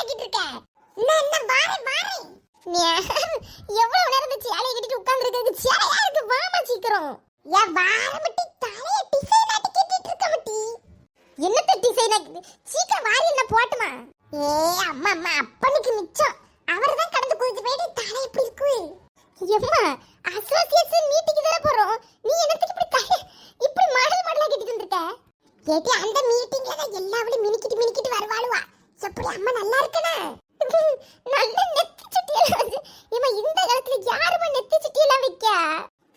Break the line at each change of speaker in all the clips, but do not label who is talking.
ஆகிட்டு இருக்க என்ன என்ன வாரே வாரே. நீ எவ்வளவு நேரம் இந்த சேலையை கட்டிட்டு உட்கார்ந்திருக்கிறது? சேலையா இருக்கு வாமா சீக்கிரம். ஏன் வாரமட்டி தலைய டிசைன் ஆட்டி கட்டிட்டு இருக்க மட்டி. என்னத்த டிசைன் சீக்கிரம் வாரி என்ன போட்டுமா? ஏ அம்மா அம்மா அப்பனுக்கு மிச்சம். அவர் தான் கடந்து குதிச்சு போயிட்டு தலை எப்படி இருக்கு? எம்மா அசோசியேஷன் மீட்டிங் தானே போறோம். நீ என்னத்துக்கு இப்படி தலை இப்படி மாடல் மாடலா கட்டிட்டு வந்திருக்க? கேட்டி அந்த மீட்டிங்ல தான் எல்லாவளையும் மினிக்கிட்டு மினிக்கிட்டு வருவாளுவா. எப்படி அம்மா நல்லா இருக்கனா. நல்ல நெத்தி சுட்டியெல்லாம் இவன் இந்த காலத்துல யாருமே நெத்தி சுட்டியெல்லாம் வைக்க?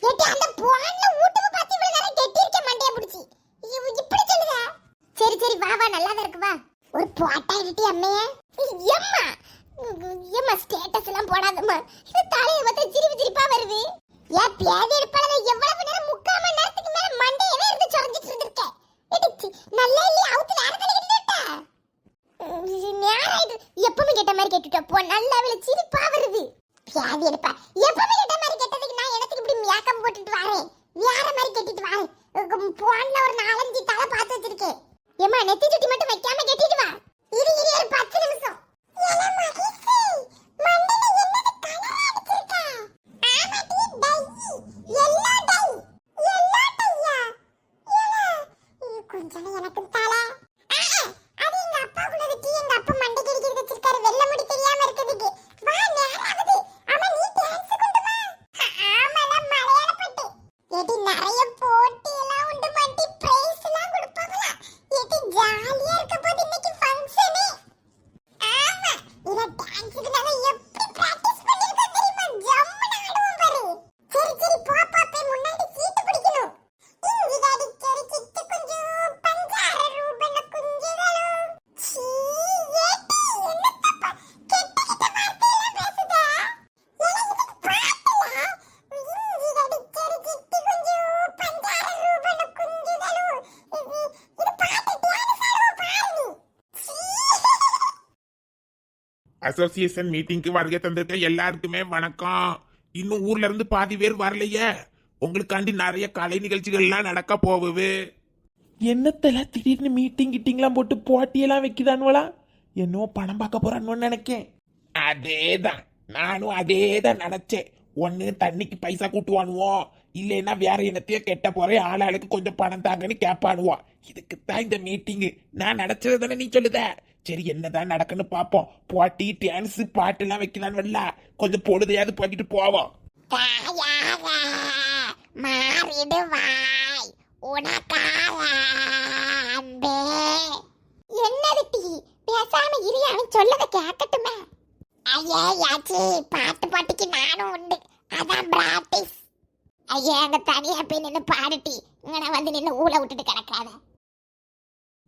கேட்டி அந்த பொண்ணு வீட்டுக்கு பார்த்து இவ்வளவு நேரம் கெட்டி இருக்க மண்டைய பிடிச்சி இப்படி சொல்லுங்க சரி சரி வா வா நல்லா தான் இருக்கு வா. ஒரு போட்டா இருட்டி அம்மையே. எம்மா எம்மா ஸ்டேட்டஸ் எல்லாம் போடாதம்மா. இது தலையை பார்த்தா சிரிப்பு சிரிப்பா வருது. ஏன் பேதி எடுப்பாள எவ்வளவு நேரம் முக்கால் மணி நேரத்துக்கு மேல மண்டையவே இருந்து சொரஞ்சிட்டு இருந்திருக்கேன் எடுத்து நல்லா இல்லையா? அவுத்து வேற தலை கிட்ட நேரம் இது எப்பவுமே கேட்ட மாதிரி கேட்டுட்டோம் போ நல்ல வேலை சிரிப்பா வருது. வியாதி எடுப்பா. எப்பவுமே கேட்ட மாதிரி கேட்டதுக்கு நான் எனக்கு இப்படி மேக்கப் போட்டுட்டு வரேன்? வேற மாதிரி கேட்டுட்டு வரேன். போன்ல ஒரு நாலஞ்சு தலை பார்த்து வச்சிருக்கேன். ஏமா நெத்தி சுட்டி மட்டும் வைக்காம கேட்டுட்டு வா. இரு இரு ஒரு பத்து நிமிஷம். ஏல மகிழ்ச்சி மண்டையில தெரியாம
அசோசியேஷன் மீட்டிங்க்கு வருகை தந்திருக்க எல்லாருக்குமே வணக்கம். இன்னும் ஊர்ல இருந்து பாதி பேர் வரலையே. உங்களுக்காண்டி நிறைய கலை நிகழ்ச்சிகள்லாம் நடக்க போகுது.
என்னத்தல திடீர்னு மீட்டிங் கிட்டிங்லாம் போட்டு போட்டியெல்லாம் வைக்குதானுவலா என்னோ பணம் பார்க்க போறான்னு நினைக்கேன்.
அதேதான். நானும் அதேதான் நினைச்சேன். ஒண்ணு தண்ணிக்கு பைசா கூட்டுவானுவோம் இல்லைன்னா வேற என்னத்தையோ கெட்ட போறேன் ஆளாளுக்கு கொஞ்சம் பணம் தாங்கன்னு கேட்பானுவோம் இதுக்கு தான் இந்த மீட்டிங் நான் நினைச்சது தானே நீ சொல்லுத? சரி என்னதான் நடக்குன்னு பார்ப்போம் போட்டி டான்ஸ் பாட்டுலாம் வைக்கலாம் வரல. கொஞ்சம் பொழுதையாவது போய்கிட்டு போவோம்.
மாறிடுவாய். உனக்காக அன்பே. என்னது டீ? பேசாம இரு அவன் சொல்லத கேட்கட்டுமே ஐயே யாச்சி பாட்டு பாட்டுக்கு நானும் உண்டு. அதான் பிராக்டிஸ் ஐயா அங்க தனியா போய் நின்னு பாடுட்டி இங்க வந்து நின்னு ஊழ விட்டுட்டு கிடக்காத.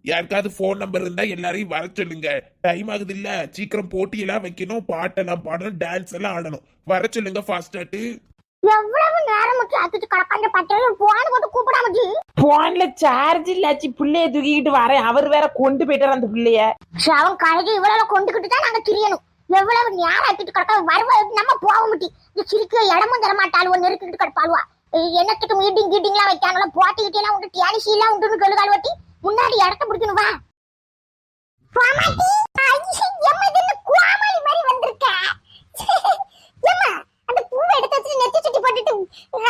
யாருக்காவது ஃபோன் நம்பர் இருந்தா எல்லாரையும் வர சொல்லுங்க. டைம் ஆகுது இல்ல சீக்கிரம் போட்டியெல்லாம் வைக்கணும். பாட்டெல்லாம் பாடணும். டான்ஸ் எல்லாம் ஆடணும். வர சொல்லுங்க ஃபாஸ்டாட்டு
எவ்வளவு நேரம் அத்துட்டு கிடக்காண்ட பட்டு. போன போட்டு கூப்பிடாம
போன்ல சார்ஜ் இல்லாச்சு பிள்ளைய தூக்கிக்கிட்டு வரேன். அவர் வேற கொண்டு போயிட்டார் அந்த பிள்ளைய.
அவன் கழுகு இவ்வளவு கொண்டுகிட்டு தான் நாங்க திரியணும். எவ்வளவு நேரம் ஆக்கிட்டு கிடக்க வருவ நம்ம போக முட்டி. இந்த சிரிக்க இடமும் தர மாட்டாளுவோ நெருக்கிட்டு கிடப்பாளுவா என்னத்துக்கு மீட்டிங் கீட்டிங்லாம் வைக்காங்களோ போட்டி கிட்டிலாம் உண்டு டியானிசி எல்லாம் உண்டு கழுகால் வட்டி முன்னாடி இடத்த பிடிக்கணும் வா. பாமாட்டி ஐயே, எம்மா, இது என்ன குவாமாளி மாதிரி வந்திருக்க? எம்மா, அந்த பூவை எடுத்து வச்சுட்டு நெத்தி சுட்டி போட்டுட்டு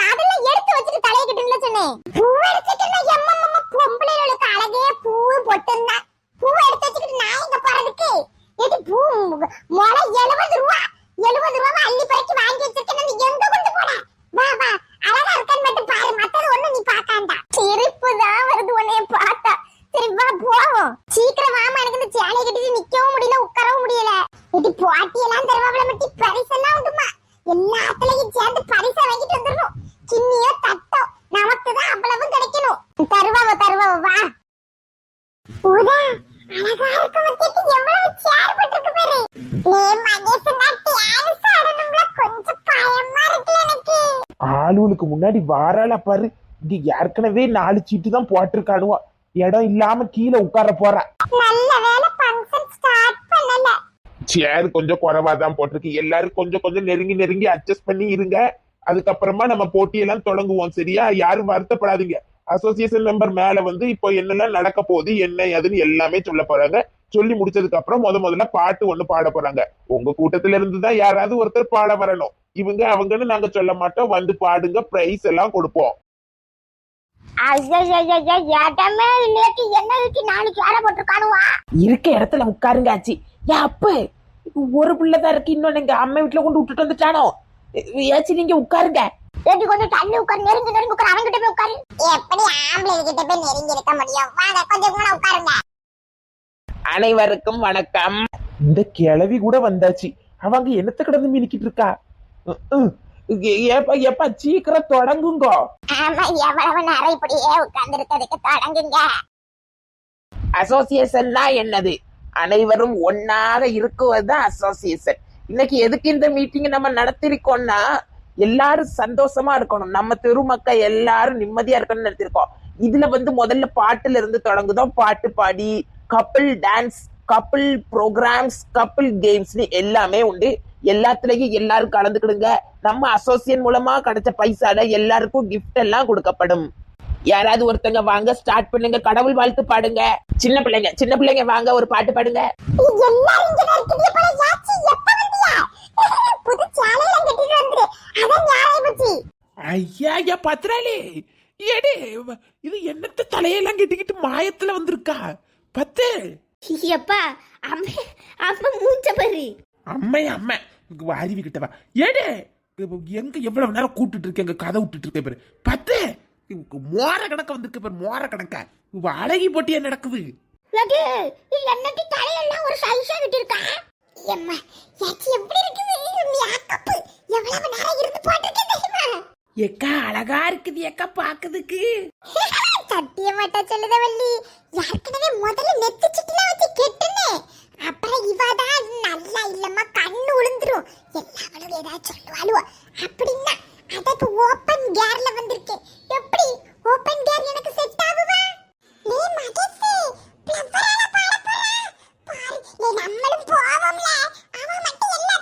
அதெல்லாம் எடுத்து வச்சுட்டு தலையை கட்டுன்னு சொன்னேன் பூவை எடுத்துட்டு எம்மா அம்மா பொம்பளைகளுக்கு அழகே பூ பொட்டுன்னா பூவை எடுத்து வச்சுக்கிட்டு நான் எங்க போறதுக்கு எது பூ முளை எழுபது ரூபா எழுபது ரூபா அள்ளி பறிச்சு வாங்கி வச்சிருக்கேன் நீ எங்க கொண்டு போட வா வா அழகா இருக்கான்னு மட்டும் பாரு மத்தது ஒண்ணு நீ பாக்காண்டா சிரிப்பு தான் வருது உன்னைய பார்த்தா சரி வா போவோம் சீக்கிரம் வாமா எனக்கு இந்த சேலையை கட்டிட்டு நிக்கவும் முடியல உட்காரவும் முடியல இது போட்டி எல்லாம் தருவாங்கள மட்டும் பரிசெல்லாம் உண்டுமா எல்லாத்துலயும் சேர்ந்து பரிசை வாங்கிட்டு வந்துடணும் சின்னியோ தட்டோ நமக்கு தான் அவ்வளவும் கிடைக்கணும் தருவாவ தருவாவ வா உதா அழகா இருக்க வச்சிட்டு எவ்வளவு சேர் போட்டிருக்கு பாரு நீ மகேஷ் டான்ஸ் ஆடணும்ல கொஞ்சம் பயமா இருக்கு எனக்கு
ஆளுகளுக்கு முன்னாடி வாரால பாரு. இங்க ஏற்கனவே நாலு சீட்டு தான் போட்டிருக்கானுவா. இடம் இல்லாம கீழே உட்கார போறா.
சேர் கொஞ்சம் குறைவா தான் போட்டிருக்கு. எல்லாரும் கொஞ்சம் கொஞ்சம் நெருங்கி நெருங்கி அட்ஜஸ்ட் பண்ணி இருங்க. அதுக்கப்புறமா நம்ம போட்டியெல்லாம் தொடங்குவோம் சரியா? யாரும் வருத்தப்படாதீங்க. அசோசியேஷன் மெம்பர் மேல வந்து இப்போ என்னெல்லாம் நடக்க போகுது என்ன ஏதுன்னு எல்லாமே சொல்ல போறாங்க.
சொல்லி முடிச்சதுக்கு அப்புறம் முத முதல்ல பாட்டு ஒண்ணு பாட போறாங்க. உங்க கூட்டத்துல இருந்து தான் யாராவது ஒருத்தர் பாட வரணும். இவங்க அவங்கன்னு நாங்க சொல்ல மாட்டோம். வந்து பாடுங்க பிரைஸ் எல்லாம் கொடுப்போம்.
ஐயோ இடமே இல்லையாட்டி என்ன வச்சு நாலு சேர போட்டுருக்கானுவா?
இருக்க இடத்துல உட்காருங்க ஆச்சி. ஏன் அப்ப ஒரு பிள்ளை தான் இருக்கு. இன்னொன்னு எங்க அம்மா வீட்டுல கொண்டு விட்டுட்டு வந்துட்டானோ? ஏச்சி நீங்க உட்காருங்க.
ஏடி கொஞ்சம் தள்ளி உட்காரு. நெருங்கி நெருங்கி உட்காரு. அவன்கிட்ட போய் உட்காரு. எப்படி ஆம்பளை கிட்ட போய் நெருங்கி இருக்க முடியும்? வாங்க கொஞ்சம் கூட உட்காருங்க.
அனைவருக்கும் வணக்கம்.
இந்த கிழவி கூட வந்தாச்சு. அவங்க என்னத்த கிடந்து மினிக்கிட்டு இருக்கா? ஏப்பா ஏப்பா சீக்கிரம் தொடங்குங்க.
ஆமா எவ்வளவு நேரம் இப்படியே உட்கார்ந்து இருக்கிறதுக்கு தொடங்குங்க
அசோசியேஷன்னா என்னது? அனைவரும் ஒன்னாக இருக்குவதுதான் அசோசியேஷன் இன்னைக்கு எதுக்கு இந்த மீட்டிங் நம்ம நடத்திருக்கோம்னா எல்லாரும் சந்தோஷமா இருக்கணும். நம்ம தெரு மக்கள் எல்லாரும் நிம்மதியா இருக்கணும்னு நடத்திருக்கோம் இதுல வந்து முதல்ல பாட்டுல இருந்து தொடங்குதோம் பாட்டு பாடி couple dance couple programmes couple கேம்ஸ்னு எல்லாமே உண்டு. எல்லாத்துலயும் எல்லாரும் கலந்துக்கிடுங்க. நம்ம அசோசியேஷன் மூலமா கிடைச்ச பைசால எல்லாருக்கும் gift எல்லாம் கொடுக்கப்படும். யாராவது ஒருத்தங்க வாங்க ஸ்டார்ட் பண்ணுங்க கடவுள் வாழ்த்து பாடுங்க. சின்ன பிள்ளைங்க சின்ன பிள்ளைங்க வாங்க ஒரு பாட்டு பாடுங்க.
எல்லாரும் இங்க இருக்கீங்க போல யாச்சி எப்ப வந்தியா? புது சேலையில கட்டிட்டு வந்துரு. அதான் ஞாபகம் பச்சி
ஐயா ஐயா பத்திராளி ஏடே இது என்னத்த தலையெல்லாம் கட்டிக்கிட்டு மாயத்துல வந்திருக்கா? பத்து.
எப்பா அம்மா அம்மா மூஞ்ச பாரு
அம்மை அம்மை. அருவி கிட்ட வா. ஏடே! எங்க எவ்வளவு நேரம் கூப்பிட்டு இருக்கேங்க கதை விட்டுட்டு இருக்கேன் பாரு. பத்து! மோர கணக்க வந்திருக்க பாரு மோர கணக்க. அழகி போட்டியா நடக்குது?
என்னடி தலையெல்லாம் ஒரு சைஸா விட்டுருக்கா எம்மா எப்படி இருக்குது? மேக்கப் எவ்வளவு நேரம் இருந்து போட்டிருக்கேன் தெரியுமா?
எக்கா அழகா இருக்குது எக்கா பாக்குறதுக்கு
சத்திய மாட்டா சொல்லுத வள்ளி. ஏற்கனவே முதல்ல நெத்தி சுட்டிலாம் வச்சு கெட்டுனே. அப்புறம் இவதான் நல்லா இல்லம்மா கண்ணு உளுந்துரும். எல்லாவளும் ஏதாவது சொல்லுவாளுவோ. அப்படின்னா அத ஓப்பன் கேர்ல வந்திருக்கேன். எப்படி? ஓப்பன் கேர் எனக்கு செட் ஆகுவா நீ மகேஷ் பாரு நம்மளும் போவோம்ல. அவன் மட்டும் எல்லாம்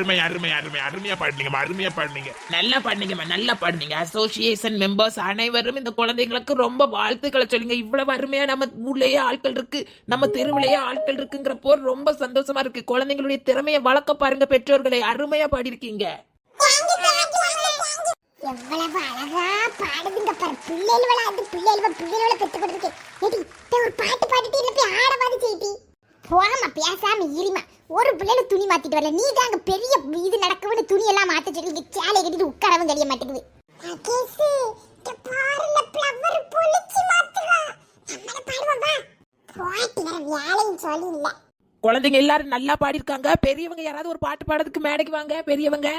அருமை அருமை அருமை. அருமையா பாடுனீங்க அருமையா பாடுனீங்க.
நல்லா பாடுனீங்கம்மா நல்லா பாடுனீங்க. அசோசியேஷன் மெம்பர்ஸ் அனைவரும் இந்த குழந்தைங்களுக்கு ரொம்ப வாழ்த்துக்களை சொல்லுங்க. இவ்வளவு அருமையா நம்ம ஊர்லயே ஆட்கள் இருக்கு நம்ம தெருவுலயே ஆட்கள் இருக்குங்கிறப்போ ரொம்ப சந்தோஷமா இருக்கு. குழந்தைங்களுடைய திறமையை வளர்க்க பாருங்க பெற்றோர்களை. அருமையா பாடியிருக்கீங்க.
எவ்வளவு அழகா பாடுதுங்க பாரு. பிள்ளைகள அது பிள்ளைகள பிள்ளைகள பெத்து கொடுத்துருக்கு. ஏடி ஒரு பாட்டு பாடிட்டு இல்ல போய் ஆடவாது செய்தி போகாம பேசாம இருமா. ஒரு பிள்ளைல துணி மாத்திட்டு வரல. நீ தான் அங்க பெரிய இது நடக்குதுன்னு துணி எல்லாம் மாத்த சொல்லி சேலை கட்டிட்டு உட்காரவும் தெரிய மாட்டேங்குது. மகேஷ் இங்க பாருல ஃப்ளவர் பொளிச்சு மாத்துவா நம்மள பாடுவோம் வா. போயிட்டு வேற வேலையும் சொல்லி இல்ல
குழந்தைங்க எல்லாரும் நல்லா பாடியிருக்காங்க. பெரியவங்க யாராவது ஒரு பாட்டு பாடுறதுக்கு மேடைக்கு வாங்க பெரியவங்க.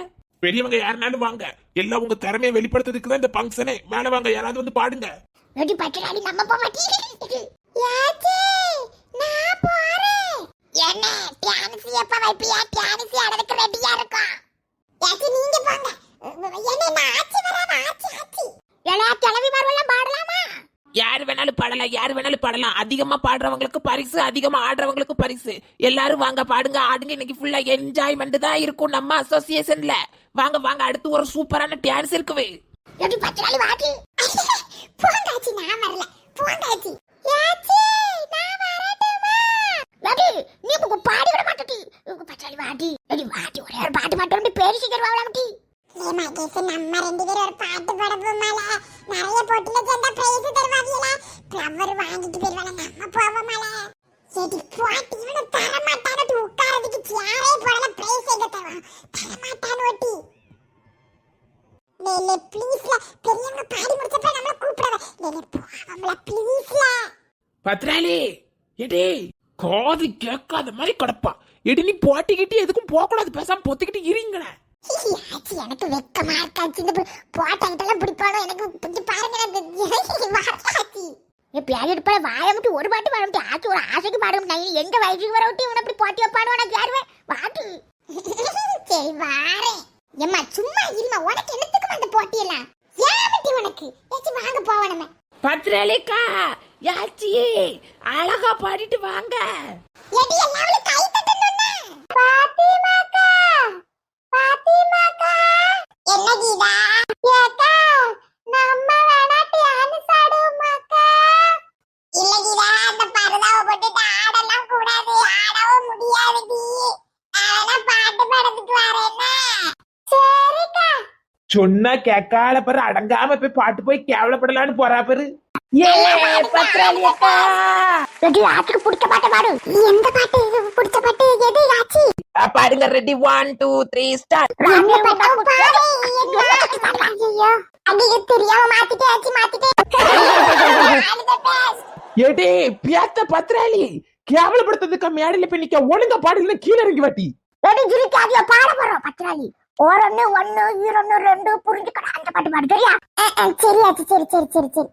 பெரியவங்க யாருனாலும் வாங்க. எல்லாம் உங்க திறமையை வெளிப்படுத்துறதுக்கு தான் இந்த ஃபங்க்ஷனே மேல வாங்க யாராவது வந்து பாடுங்க.
நொடி பட்டடாடி நம்ம போக மாட்டேங்குது யாச்சி நான் போறேன். என்ன டான்ஸ் எப்ப வைப்பியா? டான்ஸ் ஆடுறதுக்கு ரெடியா இருக்கோம் யாச்சி நீங்க போங்க. என்ன நான் ஆச்சி வராம ஆச்சி ஆச்சி. எல்லா கிளவி மாரெல்லாம் பாடலாமா?
யார் வேணாலும் பாடலாம் யார் வேணாலும் பாடலாம். அதிகமா பாடுறவங்களுக்கு பரிசு அதிகமா ஆடுறவங்களுக்கு பரிசு. எல்லாரும் வாங்க பாடுங்க ஆடுங்க. இன்னைக்கு ஃபுல்லா என்ஜாய்மெண்ட் தான் இருக்கும் நம்ம அசோசியேஷன்ல வாங்க வாங்க அடுத்து ஒரு சூப்பரான டான்ஸ் இருக்குவே
நொடி பட்டடாடி வாடி? போங்க ஆச்சி நான் வரல. யாச்சி நீ பாடி விட உங்க பட்டடாடி வாடி. நடி வாடி ஒரே ஒரு பாட்டு பாட்டு பேர் சீக்கிரம் வாங்கலாமட்டி ஏமா கேஸ் நம்ம ரெண்டு பேரும் ஒரு பாட்டு பாட போமால. நிறைய போட்டில சேர்ந்தா பிரைஸ் தருவாங்கல ஃப்ளவர் வாங்கிட்டு போயிருவாங்க நம்ம போவோமால. சரி போட்டி இவன தர மாட்டானு உட்காரதுக்கு சேரே போடல பிரைஸ் எங்க தருவான்? தர மாட்டான் ஓட்டி லேலே ப்ளீஸ்ல பெரியவங்க பாடி முடிச்சப்ப நம்மள கூப்பிடவ லேலே போவோம்ல ப்ளீஸ்ல
பத்ராலி எடே. காது கேட்காத மாதிரி கிடப்பா.
எடி நீ போட்டிக்கிட்டு எதுக்கும் போக கூடாது பேசாம பொத்திக்கிட்டு இருங்களேன்
ஆச்சி எனக்கு வெக்கமா இருக்காச்சு இந்த போட்டாங்கிட்டலாம் பிடிப்பானோ எனக்கு கொஞ்சம் பாருங்க எப்பயாவது எடுப்பா வாழ மட்டும் ஒரு பாட்டு பாட முடியும் ஆச்சு ஒரு ஆசைக்கு பாட முடியும் எங்க வயசுக்கு வர விட்டு இவனை அப்படி போட்டி வைப்பானோ? வாட்டு சரி வாரேன். ஏம்மா சும்மா இருமா. உனக்கு என்னத்துக்கு அந்த போட்டியெல்லாம்? ஏமட்டி உனக்கு? ஏச்சி வாங்க போவோம் நம்ம.
பத்ரலிக்கா யாச்சி அழகா பாடிட்டு வாங்க. சொன்னா கேட்கால பாரு அடங்காம போய் பாட்டு போய் கேவலப்படலான்னு போறா பாரு.
ஆத்துக்கு பிடிச்ச பாட்டு பாடு. எந்த பாட்டு பிடிச்ச பாட்டு? எது ஆச்சி?
பாடுங்க ready. One two three start
தெரியாம மாத்திட்டே ஆச்சி மாத்திட்டே.
ஏடி பியாத்த பத்ராளி கேவலப்படுத்துறதுக்கு மேடையில போய் நிக்க ஒழுங்கா பாடுல கீழே இறங்கி வாட்டி.
ஜிரிக்காதிய பாட போறோம் பத்ராளி ஓரொன்னு ஒன்னு ஈரொன்னு ரெண்டு புரிஞ்சுக்கடா அந்த பாட்டு பாடு சரியா? சரி சரி சரி சரி சரி.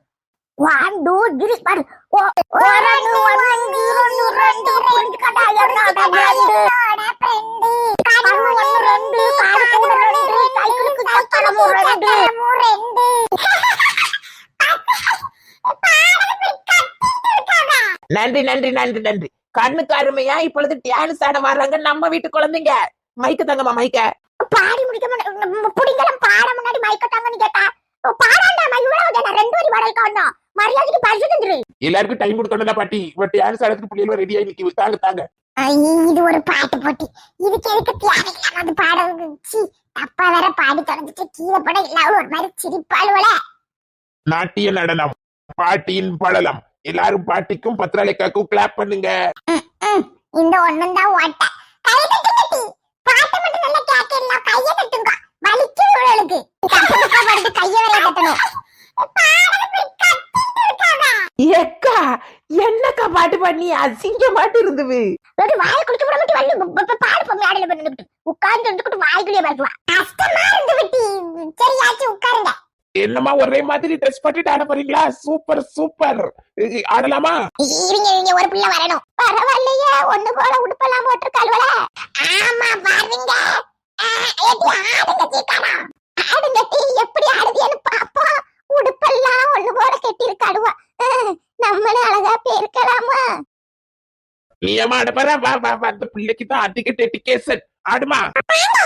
ஒன்னு ரெண்டு காது கூட ரெண்டு. கைகளுக்கு சக்கரமும் ரெண்டு ரெண்டு
நன்றி நன்றி நன்றி நன்றி. கண்ணுக்கு அருமையா இப்பொழுது டான்ஸ் ஆட வர்றாங்க நம்ம வீட்டு குழந்தைங்க. மைக்க தங்கம்மா மைக்க.
பாடி முடிக்க மாட்டேன் புடிங்கலாம் பாட முன்னாடி மயக்கட்டாங்கன்னு கேட்டா பாடாண்டாமா இவ்வளவு ரெண்டு வரி பாடல் காணும். மரியாதைக்கு பரிசு தந்துரு.
எல்லாருக்கும் டைம் கொடுக்கணும்ல பாட்டி. பட் டான்ஸ் ஆடுறதுக்கு பிள்ளைகள் ரெடியா நிக்கி தாங்க. தாங்க
இது ஒரு பாட்டு போட்டி. இதுக்கு எதுக்கு தேவையில்லாம அது பாட சி அப்பா வேற பாடி தொலைஞ்சிட்டு கீழே பட எல்லாரும் ஒரு மாதிரி சிரிப்பாளுவல.
நாட்டிய நடனம். பாட்டியின் படலம். எல்லாரும் பாட்டிக்கும் பத்திராளிக்காக்கும் கிளாப் பண்ணுங்க.
இந்த ஒண்ணும் தான் ஓட்ட.
பண்ணி அசிங்க மாட்டு இருந்தது
வாய் குடிக்க விட மட்டும் வந்து பாடு பொம்மை ஆடல பண்ணிட்டு உட்கார்ந்து இருந்துக்கிட்டு வாய்க்குள்ளே பேசுவா கஷ்டமா இருந்து விட்டி சரியாச்சு உட்காருங்க.
என்னமா ஒரே மாதிரி ட்ரெஸ் பண்ணிட்டு ஆட போறீங்களா? Super super. ஆடலாமா?
இவங்க இவங்க ஒரு பிள்ளை வரணும். பரவாயில்லையே ஒண்ணு போல உடுப்பெல்லாம் போட்டு கழுவல ஆமா பாருங்க. ஆடுங்க சீக்கிரம் ஆடுங்க டீ எப்படி ஆடுதியன்னு பாப்போம். உடுப்பெல்லாம் ஒண்ணு போல கட்டி இருக்காடுவா நம்மளும் அழகா பேருக்கலாமா
நீ ஏமா ஆட போற வா வா வா. அந்த பிள்ளைக்கு தான் அதிக டெடிகேஷன் ஆடுமா?
இது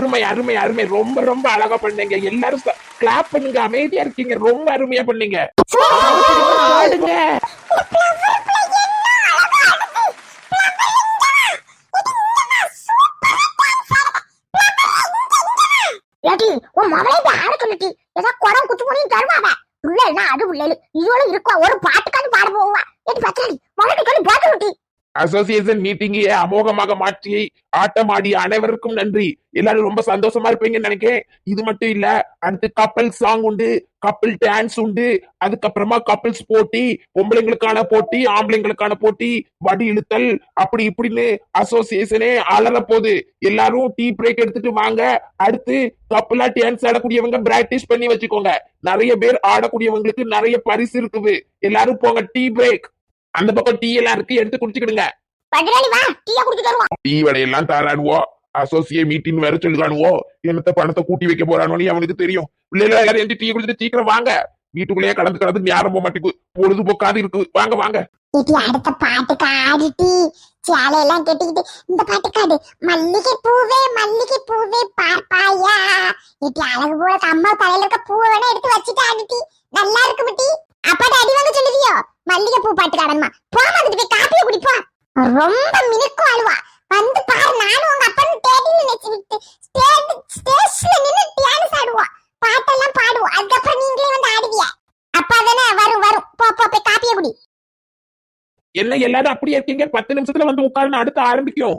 அருமை அருமை அருமை. ரொம்ப ரொம்ப அழகா பண்ணீங்க. எல்லாரும் கிளாப் பண்ணுங்க. அமைதியா இருக்கீங்க. ரொம்ப அருமையா பண்ணீங்க.
ஆடுங்க
ஏடி உன் மவளே இப்படி ஆட சொல்லிட்டி ஏதோ குடம் குத்து பண்ணி தருவாவ. உள்ள என்ன அது உள்ள இதோட இருக்கா? ஒரு பாட்டுக்காண்டு பாட போவா. ஏடி பச்சாடி மகட்டு சொல்லி போட்டு விட்டி
அசோசியேஷன் மீட்டிங்கை அமோகமாக மாற்றி ஆட்டம் ஆடிய அனைவருக்கும் நன்றி. எல்லாரும் ரொம்ப சந்தோஷமா இருப்பீங்கன்னு நினைக்கிறேன். இது மட்டும் இல்ல அடுத்து கப்பல் சாங் உண்டு கப்பல் டான்ஸ் உண்டு. அதுக்கப்புறமா கப்பல்ஸ் போட்டி பொம்பளைங்களுக்கான போட்டி ஆம்பளைங்களுக்கான போட்டி வடி இழுத்தல் அப்படி இப்படின்னு அசோசியேஷனே அலற போகுது. எல்லாரும் டீ பிரேக் எடுத்துட்டு வாங்க. அடுத்து கப்பலா டான்ஸ் ஆடக்கூடியவங்க பிராக்டிஸ் பண்ணி வச்சுக்கோங்க. நிறைய பேர் ஆடக்கூடியவங்களுக்கு நிறைய பரிசு இருக்குது. எல்லாரும் போங்க டீ பிரேக் அந்த பக்கம் டீ எல்லாம் இருக்கு எடுத்து குடிச்சுக்கிடுங்க. டீ வடையெல்லாம் தாராடுவோம்
அசோசியே மீட்டிங் வேற சொல்லுகானுவோ என்னத்த பணத்தை கூட்டி வைக்க போறானோன்னு அவனுக்கு தெரியும்? பிள்ளைல யாரும் எந்த டீ குடிச்சிட்டு சீக்கிரம் வாங்க. வீட்டுக்குள்ளேயே கலந்து கலந்து ஞாபகம் போக மாட்டேங்குது. பொழுதுபோக்காது இருக்கு வாங்க வாங்க.
இட்டி அடுத்த பாட்டுக்கு ஆடிட்டி சேலையெல்லாம் கட்டிக்கிட்டு இந்த பாட்டுக்காடு மல்லிகை பூவே மல்லிகை பூவே பார்ப்பாயா இட்டி அழகு போல அம்மா தலையில இருக்க பூவை வேணா எடுத்து வச்சுட்டு ஆடிட்டி நல்லா இருக்கு பிட்டி அப்பாட்ட அடி வாங்க சொல்லுதியோ? மல்லிகைப்பூ பூ பாட்டுக்காரன்மா. போமா அதுக்கு போய் காப்பியை குடிப்பா ரொம்ப மினுக்கும் அழுவா வந்து பாரு நானும் உங்க அப்பனும் தேடி நினைச்சு ஸ்டேஜ்ல நின்று டான்ஸ் ஆடுவா பாட்டெல்லாம் பாடுவோம் அதுக்கப்புறம் நீங்களே வந்து ஆடுவியா? அப்பா தானே வரும் வரும். போ போ போய் காப்பியை குடி.
என்ன எல்லாரும் அப்படியே இருக்கீங்க? பத்து நிமிஷத்துல வந்து உட்காருன்னு அடுத்து ஆரம்பிக்கும்.